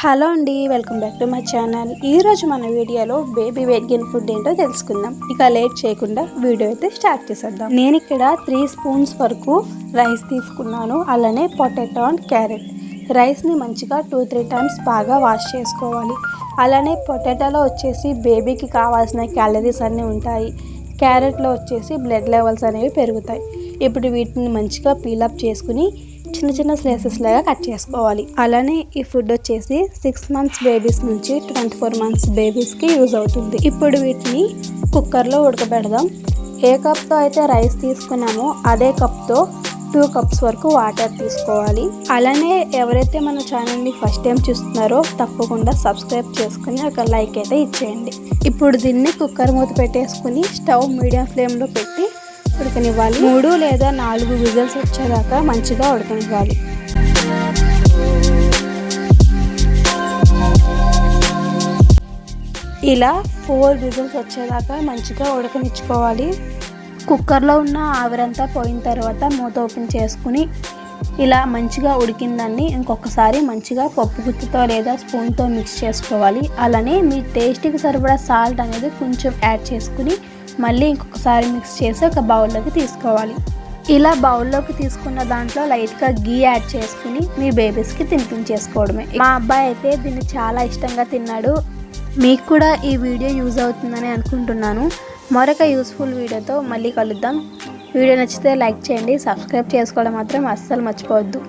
Hello అండి welcome back to my channel. ఈరోజు మన వీడియోలో బేబీ వెయిట్ గెయిన్ ఫుడ్ ఏంటో తెలుసుకుందాం. ఇక లేట్ చేయకుండా వీడియో అయితే స్టార్ట్ చేసేద్దాం. నేను ఇక్కడ త్రీ స్పూన్స్ వరకు రైస్ తీసుకున్నాను. అలానే పొటాటో అండ్ క్యారెట్. రైస్ని మంచిగా టూ త్రీ టైమ్స్ బాగా వాష్ చేసుకోవాలి. అలానే పొటాటోలో వచ్చేసి బేబీకి కావాల్సిన క్యాలరీస్ అన్నీ ఉంటాయి. క్యారెట్లో వచ్చేసి బ్లడ్ లెవెల్స్ అనేవి పెరుగుతాయి. ఇప్పుడు వీటిని మంచిగా పీలప్ చేసుకుని చిన్న చిన్న స్లైసెస్ లాగా కట్ చేసుకోవాలి. అలానే ఈ ఫుడ్ వచ్చేసి సిక్స్ మంత్స్ బేబీస్ నుంచి ట్వంటీ ఫోర్ మంత్స్ బేబీస్కి యూజ్ అవుతుంది. ఇప్పుడు వీటిని కుక్కర్లో ఉడకబెడదాం. ఏ కప్తో అయితే రైస్ తీసుకున్నామో అదే కప్తో టూ కప్స్ వరకు వాటర్ తీసుకోవాలి. అలానే ఎవరైతే మన ఛానల్ని ఫస్ట్ టైం చూస్తున్నారో తప్పకుండా సబ్స్క్రైబ్ చేసుకుని ఒక లైక్ అయితే ఇచ్చేయండి. ఇప్పుడు దీన్ని కుక్కర్ మూత పెట్టేసుకుని స్టవ్ మీడియం ఫ్లేమ్లో పెట్టి ఉడకనివ్వాలి. మూడు లేదా నాలుగు విజిల్స్ వచ్చేదాకా మంచిగా ఉడకనివ్వాలి. ఇలా ఫోర్ విజిల్స్ వచ్చేదాకా మంచిగా ఉడకనిచ్చుకోవాలి. కుక్కర్లో ఉన్న ఆవిరంతా పోయిన తర్వాత మూత ఓపెన్ చేసుకుని ఇలా మంచిగా ఉడికిందాన్ని ఇంకొకసారి మంచిగా పప్పు గుత్తితో లేదా స్పూన్తో మిక్స్ చేసుకోవాలి. అలానే మీ టేస్ట్కి సరిపడా సాల్ట్ అనేది కొంచెం యాడ్ చేసుకుని మళ్ళీ ఇంకొకసారి మిక్స్ చేసి ఒక బౌల్లోకి తీసుకోవాలి. ఇలా బౌల్లోకి తీసుకున్న దాంట్లో లైట్గా గీ యాడ్ చేసుకుని మీ బేబీస్కి తినిపించేసుకోవడమే. మా అబ్బాయి అయితే దీన్ని చాలా ఇష్టంగా తిన్నాడు. మీకు కూడా ఈ వీడియో యూజ్ అవుతుందని అనుకుంటున్నాను. మరొక యూస్ఫుల్ వీడియోతో మళ్ళీ కలుద్దాం. వీడియో నచ్చితే లైక్ చేయండి సబ్స్క్రైబ్ చేసుకోవడం మాత్రం అస్సలు మర్చిపోవద్దు.